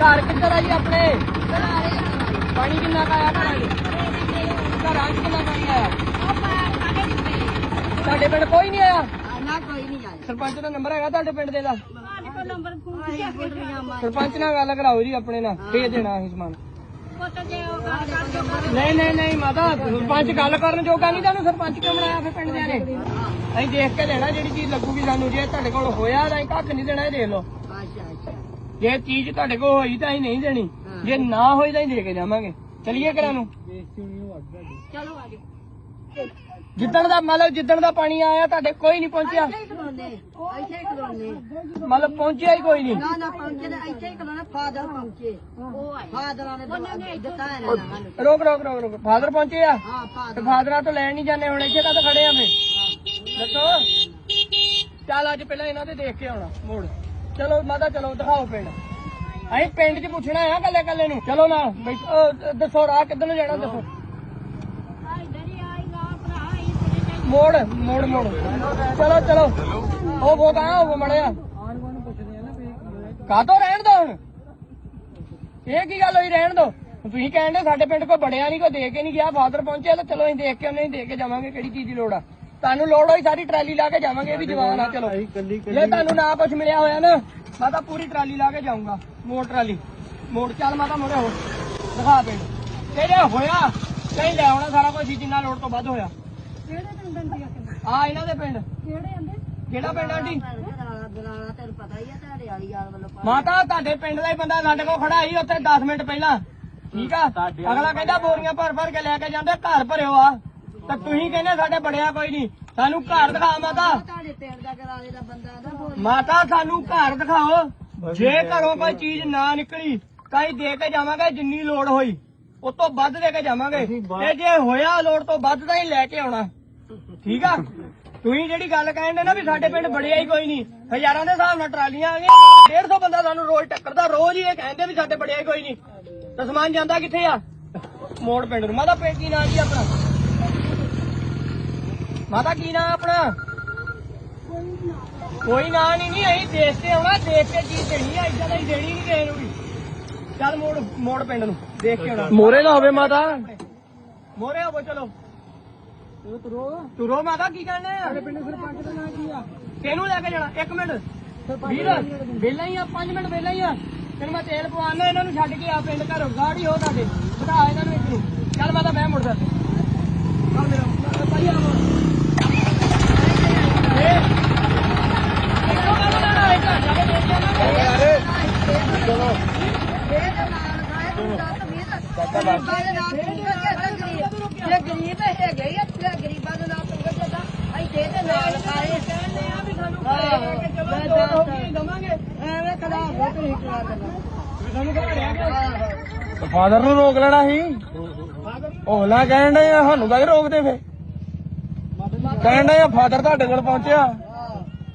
ਘਰ ਕਿੱਧਰ ਆ ਜੀ ਆਪਣੇ? ਪਾਣੀ ਕਿੰਨਾ ਕੁ ਆਇਆ ਘਰਾਂ 'ਚ ਘਰਾਂ 'ਚ ਕਿੰਨਾ ਪਾਣੀ ਆਇਆ? ਸਾਡੇ ਪਿੰਡ ਕੋਈ ਨਹੀਂ ਆਇਆ? ਨਾ ਕੋਈ ਨਹੀਂ ਆਇਆ। ਸਰਪੰਚ ਦਾ ਨੰਬਰ ਹੈਗਾ ਤੁਹਾਡੇ ਪਿੰਡ ਦੇ ਦਾ? ਸਰਪੰਚ ਨਾਲ ਗੱਲ ਕਰਾਓ ਜੀ ਆਪਣੇ ਨਾਲ ਭੇਜ ਦੇਣਾ ਅਸੀਂ ਸਮਾਨ। ਨਹੀਂ ਨਹੀਂ ਨਹੀਂ ਮਾਤਾ ਸਰਪੰਚ ਗੱਲ ਕਰਨ ਜੋਗਾ ਨਹੀਂ ਤੁਹਾਨੂੰ ਸਰਪੰਚ ਕਿਉਂ ਬਣਾਇਆ ਫਿਰ ਪਿੰਡ ਦੇ ਨੇ ਅਸੀਂ ਦੇਖ ਕੇ ਲੈਣਾ ਜਿਹੜੀ ਚੀਜ਼ ਲੱਗੂਗੀ ਸਾਨੂੰ ਜੇ ਤੁਹਾਡੇ ਕੋਲ ਹੋਇਆ ਤਾਂ ਅਸੀਂ ਕੱਖ ਨਹੀਂ ਦੇਣਾ ਇਹ ਦੇਖ ਲਓ। ਅੱਛਾ ਅੱਛਾ ਜੇ ਚੀਜ਼ ਤੁਹਾਡੇ ਕੋਲ ਹੋਈ ਤਾਂ ਅਸੀਂ ਨਹੀਂ ਦੇਣੀ। ਜੇ ਨਾ ਹੋਈ ਤਾਂ ਅਸੀਂ ਦੇ ਕੇ ਜਾਵਾਂਗੇ। ਚਲਿਏ ਘਰਾਂ ਨੂੰ। ਚਲੋ ਜਿੱਦਣ ਦਾ ਮਤਲਬ ਜਿੱਦਣ ਦਾ ਪਾਣੀ ਆਇਆ ਤੁਹਾਡੇ ਕੋਈ ਨਹੀਂ ਪਹੁੰਚਿਆ। ਇੱਥੇ ਹੀ ਖਲੋਨੇ ਇੱਥੇ ਹੀ ਖਲੋਨੇ। ਮਤਲਬ ਪਹੁੰਚਿਆ ਹੀ ਕੋਈ ਨਹੀਂ। ਨਾ ਨਾ ਪਹੁੰਚੇ ਤੇ ਇੱਥੇ ਹੀ ਖਲੋਨੇ ਫਾਦਰ ਪਹੁੰਚੇ। ਉਹ ਆਏ ਫਾਦਰਾਂ ਨੇ ਦਿੱਤਾ ਹੈ ਨਾ ਸਾਨੂੰ ਰੋਕ ਰੋਕ ਰੋਕ ਰੋਕ। ਫਾਦਰ ਪਹੁੰਚੇ ਆ? ਹਾਂ ਤੇ ਫਾਦਰ ਫਾਦਰਾਂ ਤੋਂ ਲੈਣ ਨਹੀਂ ਜਾਂਦੇ ਹੁਣ ਇੱਥੇ ਕਦ ਖੜੇ ਆ ਫੇ ਦੱਸੋ। ਚੱਲ ਅੱਜ ਪਹਿਲਾਂ ਇਹਨਾਂ ਦੇ ਦੇਖ ਕੇ ਆਉਣਾ ਮੋੜ। ਚਲੋ ਮਾਤਾ, ਚਲੋ ਦਿਖਾਓ ਪਿੰਡ। ਅਸੀਂ ਪਿੰਡ 'ਚ ਪੁੱਛਣਾ ਆ ਕੱਲੇ ਕੱਲੇ ਨੂੰ। ਚਲੋ ਨਾ ਬੈਠ- ਅਹ ਦੱਸੋ, ਰਾਹ ਕਿੱਧਰ ਨੂੰ ਜਾਣਾ, ਦੱਸੋ। ਮੋੜ ਮੋੜ ਮੋੜ। ਚਲੋ ਚਲੋ। ਉਹ ਬੋਤਾ ਉਹ ਮੜਿਆ ਕਾਤੋਂ ਰਹਿਣ ਦੋ ਹੁਣ? ਇਹ ਕੀ ਗੱਲ ਹੋਈ, ਰਹਿਣ ਦੋ। ਤੁਸੀਂ ਕਹਿੰਦੇ ਸਾਡੇ ਪਿੰਡ ਕੋਈ ਬੜਿਆ ਨਹੀਂ ਕੋਈ ਦੇ ਕੇ ਨਹੀਂ ਗਿਆ, ਫਾਦਰ ਪਹੁੰਚਿਆ ਤਾਂ ਚਲੋ ਅਸੀਂ ਦੇਖ ਕੇ ਉਹਨੇ ਦੇ ਕੇ ਜਾਵਾਂਗੇ ਕਿਹੜੀ ਚੀਜ਼ ਦੀ ਲੋੜ ਆ। ਤੁਹਾਨੂੰ ਲੋੜ ਹੋਈ ਸਾਰੀ ਟਰਾਲੀ ਲਾ ਕੇ ਜਾਵਾਂਗੇ ਇਹ ਵੀ ਜਵਾਨ ਆ ਚਲੋ। ਜੇ ਤੁਹਾਨੂੰ ਨਾ ਕੁਝ ਮਿਲਿਆ ਹੋਇਆ ਨਾ ਮੈਂ ਤਾਂ ਪੂਰੀ ਟਰਾਲੀ ਲਾ ਕੇ ਜਾਊਂਗਾ ਮੋੜ ਟਰਾਲੀ। ਮੋੜ ਚੱਲ ਮਾਤਾ ਮੋੜੇ ਹੋ ਦਿਖਾ ਪਿੰਡ। ਤੇ ਜੇ ਹੋਇਆ ਕਹੀਂ ਲੈ ਆਉਣਾ ਸਾਰਾ ਕੁਝ ਜਿੰਨਾ ਲੋੜ ਤੋਂ ਵੱਧ ਹੋਇਆ। ਕਿਹੜੇ ਪਿੰਡ ਦੀ ਆ ਇਹਨਾਂ ਦੇ ਪਿੰਡ। ਕਿਹੜੇ ਆਂਦੇ ਕਿਹੜਾ ਪਿੰਡ ਆਂਟੀ? ਮਾਤਾ ਤੁਹਾਡੇ ਪਿੰਡ ਦਾ ਹੀ ਬੰਦਾ ਸਾਡੇ ਕੋਲ ਖੜਾ ਸੀ ਉੱਥੇ 10 ਮਿੰਟ ਪਹਿਲਾਂ। ਠੀਕ ਆ? ਅਗਲਾ ਕਹਿੰਦਾ ਬੋਰੀਆਂ ਭਰ ਭਰ ਕੇ ਲੈ ਕੇ ਜਾਂਦੇ ਘਰ ਭਰਿਓ ਆ। ਤਾਂ ਤੁਸੀਂ ਕਹਿੰਦੇ ਸਾਡੇ ਬੜਿਆ ਕੋਈ ਨਹੀਂ। ਸਾਨੂੰ ਘਰ ਦਿਖਾ ਮਾਤਾ। ਤੁਹਾਡੇ ਪਿੰਡ ਦਾ ਦਲਾਲੇ ਦਾ ਬੰਦਾ ਦਾ ਬੋਲ ਮਾਤਾ ਸਾਨੂੰ ਘਰ ਦਿਖਾਓ। ਜੇ ਘਰੋਂ ਕੋਈ ਚੀਜ਼ ਨਾ ਨਿਕਲੀ ਕਈ ਦੇ ਕੇ ਜਾਵਾਂਗੇ ਜਿੰਨੀ ਲੋੜ ਹੋਈ। ਉਸ ਤੋਂ ਵੱਧ ਦੇ ਕੇ ਜਾਵਾਂਗੇ। ਤੇ ਜੇ ਹੋਇਆ ਲੋੜ ਤੋਂ ਵੱਧ ਤਾਂ ਹੀ ਲੈ ਕੇ ਆਉਣਾ। ਠੀਕ ਆ? ਤੁਸੀਂ ਜਿਹੜੀ ਗੱਲ ਕਹਿੰਦੇ ਨਾ ਵੀ ਸਾਡੇ ਪਿੰਡ ਬੜਿਆ ਹੀ ਕੋਈ ਨਹੀਂ। ਹਜ਼ਾਰਾਂ ਦੇ ਹਿਸਾਬ ਨਾਲ ਟਰਾਲੀਆਂ ਆ ਗਈਆਂ। 150 ਬੰਦਾ ਸਾਨੂੰ ਰੋਜ਼ ਟੱਕਰਦਾ ਰੋਜ਼ ਹੀ ਇਹ ਕਹਿੰਦੇ ਵੀ ਸਾਡੇ ਬੜਿਆ ਹੀ ਕੋਈ ਨਹੀਂ। ਤਾਂ ਸਮਾਨ ਜਾਂਦਾ ਕਿੱਥੇ ਆ? ਮੋੜ ਪਿੰਡ ਨੂੰ। ਮਾਤਾ ਪਿੰਡ ਕੀ ਨਾਂ ਜੀ ਆਪਣਾ। ਮਾਤਾ ਕੀ ਨਾਂ ਆਪਣਾ? ਕੋਈ ਨਾਂ ਨਹੀਂ ਨਹੀਂ ਅਸੀਂ ਦੇਖ ਕੇ ਆਉਣਾ ਦੇਖ ਕੇ ਚੀਜ਼ ਦੇਣੀ ਆ ਇਦਾਂ ਹੀ ਦੇਣੀ ਨਹੀਂ ਕਿਸੇ ਨੂੰ ਵੀ। ਚੱਲ ਮੋੜ ਮੋੜ ਪਿੰਡ ਨੂੰ ਦੇਖ ਕੇ ਆਉਣਾ। ਮੋਰੇ ਦਾ ਹੋਵੇ ਮਾਤਾ। ਮੋਰੇ ਆਵੋ ਚਲੋ। ਤੁਰੋ। ਤੁਰੋ ਮਾਤਾ ਕੀ ਕਹਿੰਦੇ ਆ? ਸਾਡੇ ਪਿੰਡ ਸਰਪੰਚ ਦਾ ਨਾਂ ਕੀ ਆ? ਕਿਹਨੂੰ ਲੈ ਕੇ ਜਾਣਾ? ਇੱਕ ਮਿੰਟ। ਵੀਰ ਵੇਲਾ ਹੀ ਆ 5 ਮਿੰਟ ਵੇਲਾ ਹੀ ਆ। ਤੈਨੂੰ ਮੈਂ ਤੇਲ ਪਵਾਉਣਾ ਇਹਨਾਂ ਨੂੰ ਛੱਡ ਕੇ ਆ ਪਿੰਡ ਘਰੋਂ। ਗਾੜੀ ਹੋ ਤੁਹਾਡੇ। ਬਿਠਾ ਇਹਨਾਂ ਨੂੰ ਇੱਕ ਨੂੰ। ਚੱਲ ਮਾਤਾ ਮੈਂ ਮੁੜਦਾ। ਚੱਲ ਮੇਰਾ ਭਾਈ ਆ ਇਹ ਇੱਕੋ ਗੱਲ ਨਾ ਨਾ ਇੱਕ ਜਾ ਕੇ ਦੇਖ ਜਾਣਾ ਜੇ ਗਰੀਬ ਹੈਗੇ ਆ ਤੇ ਗਰੀਬਾਂ ਦੇ ਨਾਲ ਤੰਗ ਕਰਦਾ ਅਸੀਂ ਦੇ ਦੇ ਨਾਲ ਖਾਏ ਕਹਿੰਦੇ ਆ ਵੀ ਸਾਨੂੰ ਹਾਂ, ਘਰੇ ਲੈ ਕੇ ਚਲੋ ਮੈਂ ਦੋ ਦੱਸਦਾ। ਰੋਟੀ ਦਵਾਂਗੇ ਐਵੇਂ ਕਦਾ ਫੋਟੋ ਨਹੀਂ ਕਰਾ ਦੇਣਾ ਸਾਨੂੰ ਘਰੇ ਰਹਿ ਗਿਆ ਫਾਦਰ ਨੂੰ ਰੋਕ ਲੈਣਾ ਸੀ? ਹੋਲਾ ਕਹਿਣ ਦੇ ਆ ਸਾਨੂੰ ਕਾਹਦੇ ਰੋਕਦੇ ਫੇ ਕਹਿਣ ਦੇ ਆ ਫਾਦਰ ਤੁਹਾਡੇ ਕੋਲ ਪਹੁੰਚਿਆ।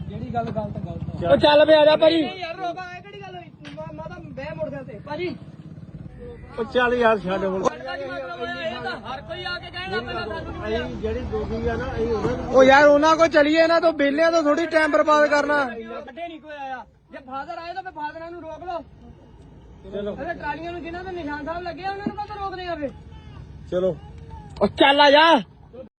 ਜਿਹੜੀ ਗੱਲ ਗਲਤ ਗਲਤ ਉਹ ਚੱਲ ਪਿਆ ਜਾ ਭਾਜੀ। ਯਾਰ ਰੋਕਾ ਇਹ ਕਿਹੜੀ ਗੱਲ ਹੋਈ? ਮਾਤਾ ਬਹਿ ਮੋਟਰਸਾਈਕਲ ਤੇ। ਭਾਜੀ ਉਹ ਚੱਲ ਯਾਰ ਛੱਡ ਹੁਣ ਹਰ ਕੋਈ ਆ ਕੇ ਕਹਿਣਾ ਪਹਿਲਾਂ ਸਾਨੂੰ ਅਸੀਂ ਜਿਹੜੀ ਦੋਗੀ ਆ ਨਾ ਅਸੀਂ ਉਹਨਾਂ ਉਹ ਯਾਰ ਉਹਨਾਂ ਕੋ ਚਲੀਏ ਨਾ ਤੋਂ ਬੇਲਿਆਂ ਤੋਂ ਥੋੜੀ ਟਾਈਮ ਬਰਬਾਦ ਕਰਨਾ। ਵੱਡੇ ਨਹੀਂ ਕੋਈ ਆਇਆ ਜੇ ਫਾਦਰ ਆਏ ਤਾਂ ਫੇ ਫਾਦਰਾਂ ਨੂੰ ਰੋਕ ਲਓ ਚਲੋ ਅਰੇ ਟਰਾਲੀਆਂ ਨੂੰ ਜਿਨ੍ਹਾਂ ਦੇ ਨਿਸ਼ਾਨ ਸਾਹਿਬ ਲੱਗੇ ਆ ਉਹਨਾਂ ਨੂੰ ਕਦੋਂ ਰੋਕਦੇ ਆ ਫੇ ਚਲੋ। ਉਹ ਚੱਲ ਆ ਜਾ।